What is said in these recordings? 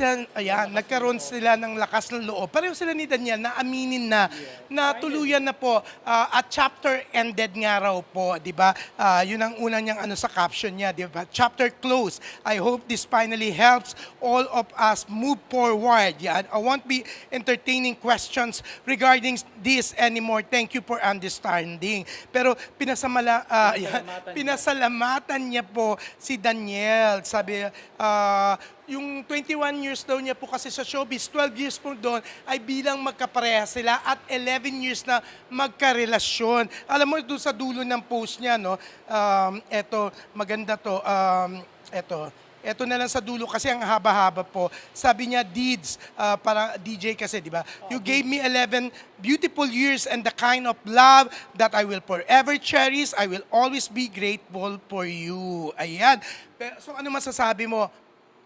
sila, ayan, nagkaroon sila ng lakas ng loob. Pareho sila ni Daniel na aminin na, na tuluyan na po, ah, at chapter ended nga raw po, di ba? Ah, yun ang unang niyang ano sa caption niya, di ba? Chapter close. I hope this finally helps all of us move forward. Yan. I won't be entertaining questions regarding this anymore. Thank you for understanding. Pero pinasamala, yan, Pinasalamatan niya. pinasalamatan niya po si Daniel. Sabi, ah, yung 21 years daw niya po kasi sa showbiz, 12 years po doon ay bilang magkapareha sila at 11 years na magkarelasyon. Alam mo, doon sa dulo ng post niya, no, um, eto, maganda to, um, eto, eto na lang sa dulo kasi ang haba-haba po. Sabi niya, deeds, ah, para DJ kasi, di ba? You gave me 11 beautiful years and the kind of love that I will forever cherish. I will always be grateful for you. Ayan. Pero, so ano masasabi mo?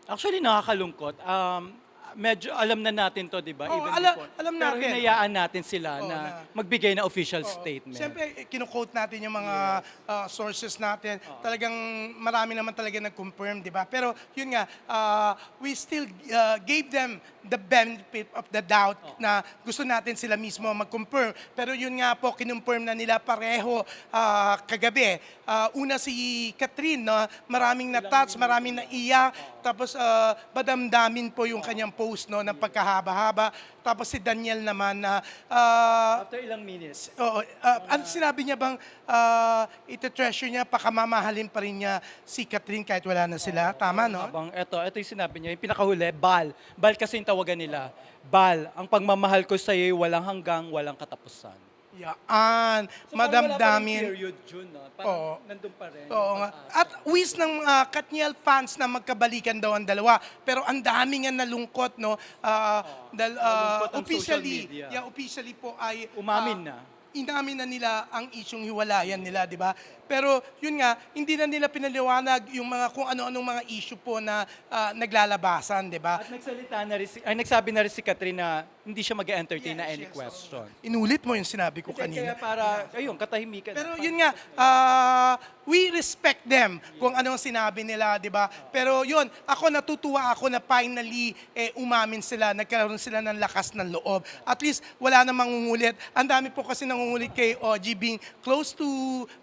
Actually, nakakalungkot. Um, medyo alam na natin to, di ba? Oo, ala- alam natin. Pero hinayaan natin sila Oo, na, na- magbigay na official Oo. statement. Siyempre, eh, kinu-quote natin yung mga ah, sources natin. Talagang marami naman talaga nag-confirm, di ba? Pero yun nga, ah, we still ah, gave them the benefit of the doubt na gusto natin sila mismo mag-confirm. Pero yun nga po, kinonfirm na nila pareho ah, kagabi. Ah, una si Catherine, no? maraming na-touch, maraming naiyak. Tapos ah, badamdamin po yung kanyang post no, ng pagkahaba-haba. Tapos si Daniel naman na ah, After ilang minutes, Oo. ah, ano sinabi niya bang uh, ite-treasure niya, pakamamahalin pa rin niya si Catherine kahit wala na sila? Tama, no? habang eto, eto yung sinabi niya, yung pinakahuli, Bal. Bal kasi yung tawagan nila. Bal, ang pagmamahal ko sa iyo walang hanggang, walang katapusan. Yaan. So, rin Madamdamin. period June, no? Parang Oo. nandun pa rin. Oo nga. At wish ng uh, Katniel fans na magkabalikan daw ang dalawa. Pero ang dami nga nalungkot, no? Uh, dahil, uh, Nalungkot ang officially, social media. yeah, officially po ay... Umamin uh, na. Inamin na nila ang isyong hiwalayan nila, di ba? Pero yun nga, hindi na nila pinaliwanag yung mga kung ano-anong mga issue po na ah, naglalabasan, di ba? At nagsalita na rin si, ay nagsabi na rin si Catherine na hindi siya mag-entertain na any yes, question. Inulit mo yung sinabi ko Kasi kanina. Kaya para, ayun, katahimikan. Pero yun nga, ah, we respect them kung ano ang sinabi nila, di ba? Pero yun, ako natutuwa ako na finally eh, umamin sila, nagkaroon sila ng lakas ng loob. At least wala na mangungulit. Ang dami po kasi nangungulit kay OG being close to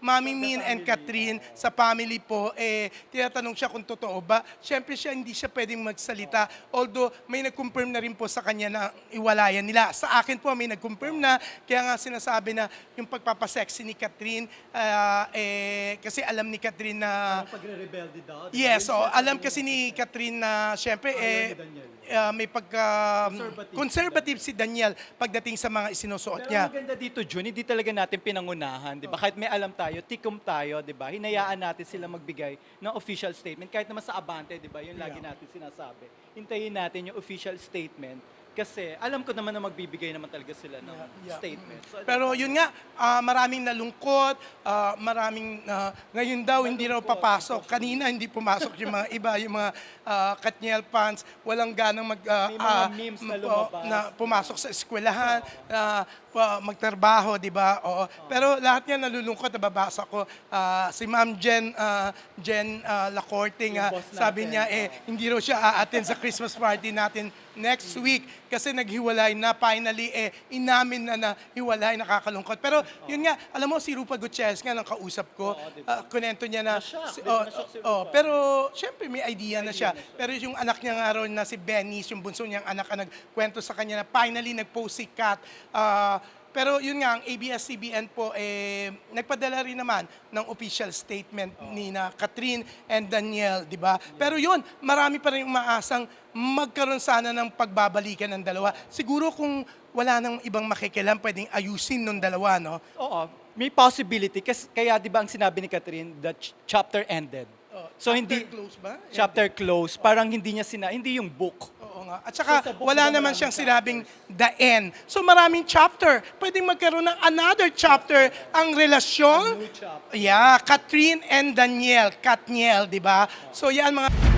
Mami Min and Catherine sa family po. Eh, tinatanong siya kung totoo ba. Siyempre siya hindi siya pwedeng magsalita. Although may nag-confirm na rin po sa kanya na iwalayan nila. Sa akin po may nag-confirm na. Kaya nga sinasabi na yung pagpapasexy ni Catherine, ah, eh, kasi alam ni Catherine na... pagre-rebelde daw. Yes, so alam kasi ni Catherine na siyempre eh, ah, may pagka Conservative. conservative si Daniel pagdating sa mga isinusuot Pero niya. ang maganda dito, June, hindi talaga natin pinangunahan, di ba? Kahit may alam tayo, tikom tayo, di ba? Hinayaan natin sila magbigay ng official statement. Kahit naman sa Abante, di ba? Yun lagi natin sinasabi. Hintayin natin yung official statement kasi alam ko naman na magbibigay naman talaga sila ng Yeah. statement. So, Pero yun nga, ah, maraming nalungkot, ah, maraming, ah, ngayon daw hindi raw papasok. Kanina hindi pumasok yung mga iba, yung mga uh, Katniel fans, walang ganang mag, ah, May mga ah, memes na po- lumabas. na pumasok sa eskwelahan, na pa- magtrabaho, di ba? Oo. Pero lahat yan nalulungkot, nababasa ko. Ah, si Ma'am Jen, ah, Jen ah, Lacorte nga, boss natin. sabi niya, eh, hindi raw siya a-attend sa Christmas party natin next week kasi naghiwalay na finally eh inamin na na hiwalay nakakalungkot. Pero yun nga alam mo si Rupa Gutierrez nga nang kausap ko ah, kunento niya na si- oh, si oh, Rupa. pero syempre may idea na siya. Pero yung anak niya nga raw na si Benny yung bunso niyang anak ang nagkwento sa kanya na finally nagpost si Kat ah, pero yun nga, ang ABS-CBN po, eh, nagpadala rin naman ng official statement ni na Catherine and Daniel, di ba? Pero yun, marami pa rin umaasang magkaroon sana ng pagbabalikan ng dalawa. Siguro kung wala nang ibang makikialam, pwedeng ayusin nung dalawa, no? Oo, may possibility. Kasi, kaya di ba ang sinabi ni Catherine, the ch- chapter ended. Oh, so chapter hindi, close ba? chapter close, parang hindi niya sina, hindi yung book. Nga. At saka, So, wala naman siyang sinabing the end. So, maraming chapter. Pwedeng magkaroon ng another chapter ang relasyon. chapter. Yeah, Catherine and Daniel. Katniel, di ba? So, yan mga...